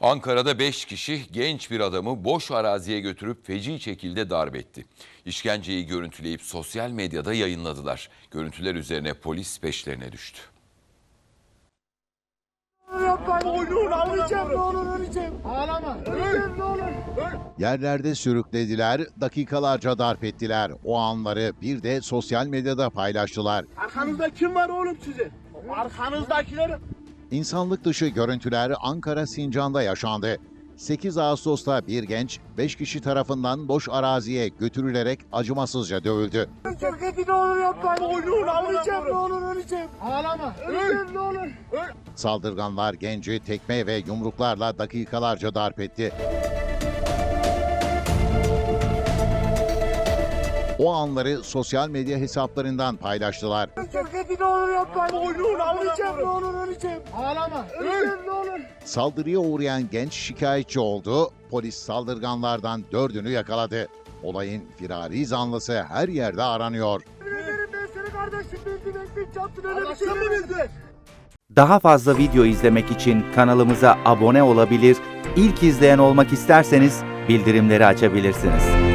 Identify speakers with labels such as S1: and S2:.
S1: Ankara'da 5 kişi genç bir adamı boş araziye götürüp feci şekilde darp etti. İşkenceyi görüntüleyip sosyal medyada yayınladılar. Görüntüler üzerine polis peşlerine düştü.
S2: Yerlerde sürüklediler, dakikalarca darp ettiler. O anları bir de sosyal medyada paylaştılar.
S3: Arkanızda kim var oğlum sizin? Arkanızdakileri.
S2: İnsanlık dışı görüntüler Ankara Sincan'da yaşandı. 8 Ağustos'ta bir genç 5 kişi tarafından boş araziye götürülerek acımasızca dövüldü.
S3: Çok kötü ne olur yapmayın. Alacağım ne olur öleceğim. Ağlama. Öleceğim ne olur.
S2: Saldırganlar genci tekme ve yumruklarla dakikalarca darp etti. O anları sosyal medya hesaplarından paylaştılar.
S3: Kötü ne.
S2: Saldırıya uğrayan genç şikayetçi oldu. Polis saldırganlardan dördünü yakaladı. Olayın firari zanlısı her yerde aranıyor.
S4: Daha fazla video izlemek için kanalımıza abone olabilir, ilk izleyen olmak isterseniz bildirimleri açabilirsiniz.